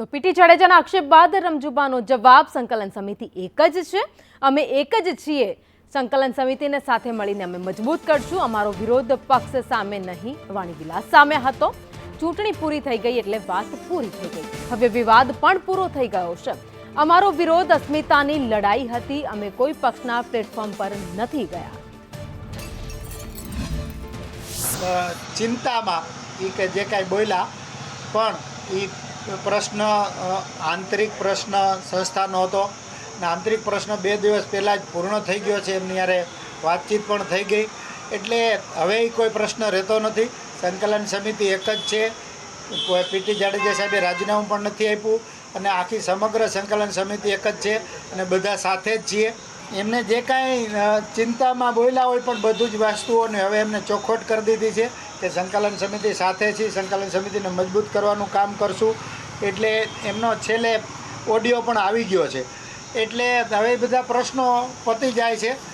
તો પીટી જાડેજાના આક્ષેપ બાદ રમજુબાનો જવાબ સંકલન સમિતિ એક જ છે. અમે એક જ છીએ. સંકલન સમિતિને સાથે મળીને અમે મજબૂત કરશું. અમારો વિરોધ પક્ષ સામે નહીં. વાણી વિલાસ સામે હતો. ચૂંટણી પૂરી થઈ ગઈ એટલે વાત પૂરી થઈ ગઈ. હવે વિવાદ પણ પૂરો થઈ ગયો છે. અમારો વિરોધ અસ્મિતાની લડાઈ હતી. અમે કોઈ પક્ષના પ્લેટફોર્મ પર નથી ગયા. ચિંતામાં એ કે જે કાંઈ બોલ્યા, પણ એ પ્રશ્ન આંતરિક પ્રશ્ન સંસ્થાનો હતો. ને આંતરિક પ્રશ્ન બે દિવસ પહેલાં જ પૂર્ણ થઈ ગયો છે, એમની યારે વાતચીત પણ થઈ ગઈ. એટલે હવે કોઈ પ્રશ્ન રહેતો નથી. સંકલન સમિતિ એક જ છે. કોઈ પીટી જાડેજા સાહેબે રાજીનામું પણ નથી આપ્યું. અને આખી સમગ્ર સંકલન સમિતિ એક જ છે અને બધા સાથે જ છીએ. એમને જે કાંઈ ચિંતામાં બોલ્યા હોય પણ બધું જ વસ્તુઓને હવે એમને ચોખવટ કરી દીધી છે કે સંકલન સમિતિ સાથે છીએ, સંકલન સમિતિને મજબૂત કરવાનું કામ કરશું. એટલે એમનો છેલ્લે ઓડિયો પણ આવી ગયો છે. એટલે હવે બધા પ્રશ્નો પતી જાય છે.